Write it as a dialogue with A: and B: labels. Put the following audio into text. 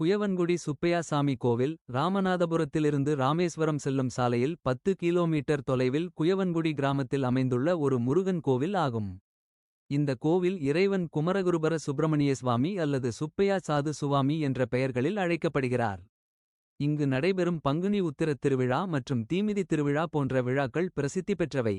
A: குயவன்குடி சுப்பையா சாமி கோவில் ராமநாதபுரத்திலிருந்து ராமேஸ்வரம் செல்லும் சாலையில் பத்து கிலோமீட்டர் தொலைவில் குயவன்குடி கிராமத்தில் அமைந்துள்ள ஒரு முருகன் கோவில் ஆகும். இந்த கோவில் இறைவன் குமரகுருபர சுப்பிரமணிய சுவாமி அல்லது சுப்பையா சாது சுவாமி என்ற பெயர்களில் அழைக்கப்படுகிறார். இங்கு நடைபெறும் பங்குனி உத்திரத் திருவிழா மற்றும் தீமிதி திருவிழா போன்ற விழாக்கள் பிரசித்தி பெற்றவை.